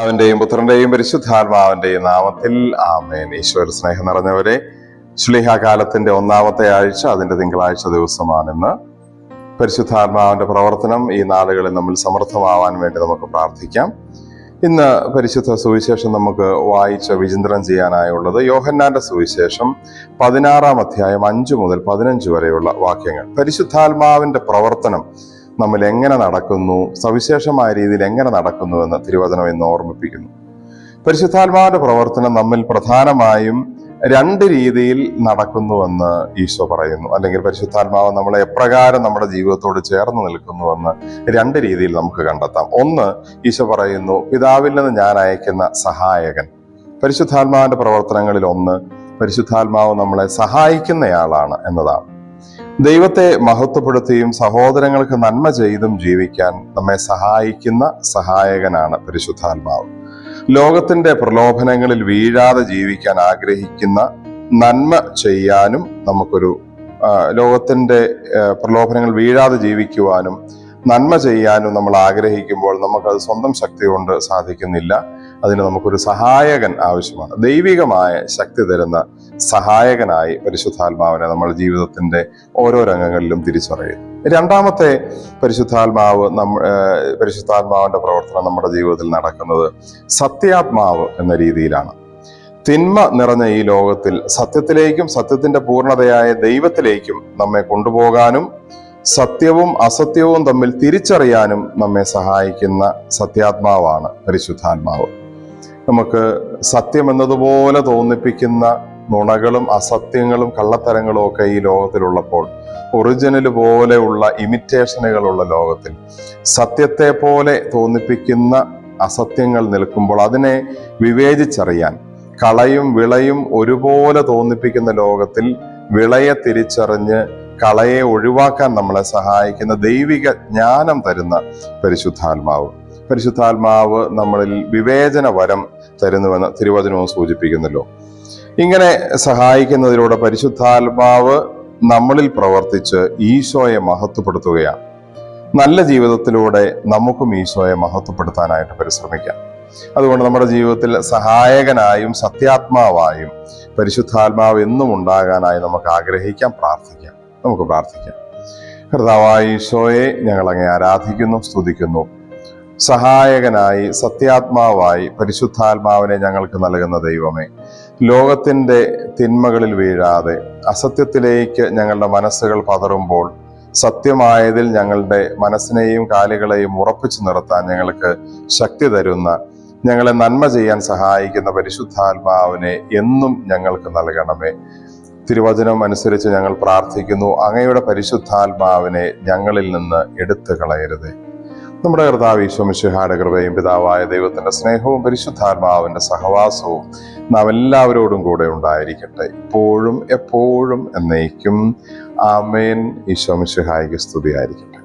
പിതാവിന്റെയും പുത്രന്റെയും പരിശുദ്ധാത്മാവിന്റെയും നാമത്തിൽ ആമേൻ. ഈശ്വര സ്നേഹം നിറഞ്ഞവരെ ശ്ലീഹാകാലത്തിന്റെ ഒന്നാമത്തെ ആഴ്ച അതിന്റെ തിങ്കളാഴ്ച ദിവസമാണെന്ന് പരിശുദ്ധാത്മാവിന്റെ പ്രവർത്തനം ഈ നാളുകളിൽ നമ്മൾ സമർത്ഥമാവാൻ വേണ്ടി നമുക്ക് പ്രാർത്ഥിക്കാം. ഇന്ന് പരിശുദ്ധ സുവിശേഷം നമുക്ക് വായിച്ച് വിചിന്തനം ചെയ്യാനായുള്ളത് യോഹന്നാന്റെ സുവിശേഷം പതിനാറാം അധ്യായം അഞ്ചു മുതൽ പതിനഞ്ച് വരെയുള്ള വാക്യങ്ങൾ. പരിശുദ്ധാത്മാവിന്റെ പ്രവർത്തനം നമ്മൾ എങ്ങനെ നടക്കുന്നു സവിശേഷമായ രീതിയിൽ എങ്ങനെ നടക്കുന്നു എന്ന് തിരുവചനം ഇന്ന് ഓർമ്മിപ്പിക്കുന്നു. പരിശുദ്ധാത്മാവിന്റെ പ്രവർത്തനം നമ്മിൽ പ്രധാനമായും രണ്ട് രീതിയിൽ നടക്കുന്നുവെന്ന് ഈശോ പറയുന്നു. അല്ലെങ്കിൽ പരിശുദ്ധാത്മാവ് നമ്മളെ എപ്രകാരം നമ്മുടെ ജീവിതത്തോട് ചേർന്ന് നിൽക്കുന്നുവെന്ന് രണ്ട് രീതിയിൽ നമുക്ക് കണ്ടെത്താം. ഒന്ന് ഈശോ പറയുന്നു പിതാവിൽ നിന്ന് ഞാൻ അയക്കുന്ന സഹായകൻ. പരിശുദ്ധാത്മാവിന്റെ പ്രവർത്തനങ്ങളിൽ ഒന്ന് പരിശുദ്ധാത്മാവ് നമ്മളെ സഹായിക്കുന്നയാളാണ് എന്നതാണ്. ദൈവത്തെ മഹത്വപ്പെടുത്തിയും സഹോദരങ്ങൾക്ക് നന്മ ചെയ്തും ജീവിക്കാൻ നമ്മെ സഹായിക്കുന്ന സഹായകനാണ് പരിശുദ്ധാത്മാവ്. ലോകത്തിന്റെ പ്രലോഭനങ്ങളിൽ വീഴാതെ ജീവിക്കാൻ ആഗ്രഹിക്കുന്ന നന്മ ചെയ്യാനും നമുക്കൊരു ലോകത്തിന്റെ പ്രലോഭനങ്ങൾ വീഴാതെ ജീവിക്കുവാനും നന്മ ചെയ്യാനും നമ്മൾ ആഗ്രഹിക്കുമ്പോൾ നമുക്കത് സ്വന്തം ശക്തി കൊണ്ട് സാധിക്കുന്നില്ല. അതിന് നമുക്കൊരു സഹായകൻ ആവശ്യമാണ്. ദൈവികമായ ശക്തി തരുന്ന സഹായകനായി പരിശുദ്ധാത്മാവിനെ നമ്മൾ ജീവിതത്തിന്റെ ഓരോ രംഗങ്ങളിലും തിരിച്ചറിയുന്നു. രണ്ടാമത്തെ പരിശുദ്ധാത്മാവ് നമ്മ പരിശുദ്ധാത്മാവിന്റെ പ്രവർത്തനം നമ്മുടെ ജീവിതത്തിൽ നടക്കുന്നത് സത്യാത്മാവ് എന്ന രീതിയിലാണ്. തിന്മ നിറഞ്ഞ ഈ ലോകത്തിൽ സത്യത്തിലേക്കും സത്യത്തിന്റെ പൂർണതയായ ദൈവത്തിലേക്കും നമ്മെ കൊണ്ടുപോകാനും സത്യവും അസത്യവും തമ്മിൽ തിരിച്ചറിയാനും നമ്മെ സഹായിക്കുന്ന സത്യാത്മാവാണ് പരിശുദ്ധാത്മാവ്. നമുക്ക് സത്യം എന്നതുപോലെ തോന്നിപ്പിക്കുന്ന നുണകളും അസത്യങ്ങളും കള്ളത്തരങ്ങളും ഒക്കെ ഈ ലോകത്തിലുള്ളപ്പോൾ ഒറിജിനൽ പോലെയുള്ള ഇമിറ്റേഷനുകളുള്ള ലോകത്തിൽ സത്യത്തെ പോലെ തോന്നിപ്പിക്കുന്ന അസത്യങ്ങൾ നിൽക്കുമ്പോൾ അതിനെ വിവേചിച്ചറിയാൻ കളയും വിളയും ഒരുപോലെ തോന്നിപ്പിക്കുന്ന ലോകത്തിൽ വിളയെ തിരിച്ചറിഞ്ഞ് കളയെ ഒഴിവാക്കാൻ നമ്മളെ സഹായിക്കുന്ന ദൈവിക ജ്ഞാനം തരുന്ന പരിശുദ്ധാത്മാവ്. പരിശുദ്ധാത്മാവ് നമ്മളിൽ വിവേചന വരം തരുന്നുവെന്ന് തിരുവചനവും സൂചിപ്പിക്കുന്നല്ലോ ഇങ്ങനെ സഹായിക്കുന്നതിലൂടെ പരിശുദ്ധാത്മാവ് നമ്മളിൽ പ്രവർത്തിച്ച് ഈശോയെ മഹത്വപ്പെടുത്തുകയാണ്. നല്ല ജീവിതത്തിലൂടെ നമുക്കും ഈശോയെ മഹത്വപ്പെടുത്താനായിട്ട് പരിശ്രമിക്കാം. അതുകൊണ്ട് നമ്മുടെ ജീവിതത്തിൽ സഹായകനായും സത്യാത്മാവായും പരിശുദ്ധാത്മാവ് എന്നും ഉണ്ടാകാനായി നമുക്ക് ആഗ്രഹിക്കാം പ്രാർത്ഥിക്കാം നമുക്ക് പ്രാർത്ഥിക്കാം. കർത്താവായ ഈശോയെ ഞങ്ങൾ അങ്ങേ ആരാധിക്കുന്നു സ്തുതിക്കുന്നു. സഹായകനായി സത്യാത്മാവായി പരിശുദ്ധാത്മാവിനെ ഞങ്ങൾക്ക് നൽകുന്ന ദൈവമേ. ലോകത്തിന്റെ തിന്മകളിൽ വീഴാതെ അസത്യത്തിലേക്ക് ഞങ്ങളുടെ മനസ്സുകൾ പതറുമ്പോൾ സത്യമായതിൽ ഞങ്ങളുടെ മനസ്സിനെയും കാലുകളെയും ഉറപ്പിച്ചു നിർത്താൻ ഞങ്ങൾക്ക് ശക്തി തരുന്ന ഞങ്ങളെ നന്മ ചെയ്യാൻ സഹായിക്കുന്ന പരിശുദ്ധാത്മാവിനെ എന്നും ഞങ്ങൾക്ക് നൽകണമേ. തിരുവചനം അനുസരിച്ച് ഞങ്ങൾ പ്രാർത്ഥിക്കുന്നു. അങ്ങയുടെ പരിശുദ്ധാത്മാവിനെ ഞങ്ങളിൽ നിന്ന് എടുത്തു കളയരുത് നമ്മുടെ കർത്താവ് ഈശ്വമിശുഹായുടെ കൃപയും പിതാവായ ദൈവത്തിന്റെ സ്നേഹവും പരിശുദ്ധാത്മാവിന്റെ സഹവാസവും നാം എല്ലാവരോടും കൂടെ ഉണ്ടായിരിക്കട്ടെ. ഇപ്പോഴും എപ്പോഴും എന്നേക്കും. ആമേൻ. ഈശ്വമിശുഹായിക്ക് സ്തുതിയായിരിക്കും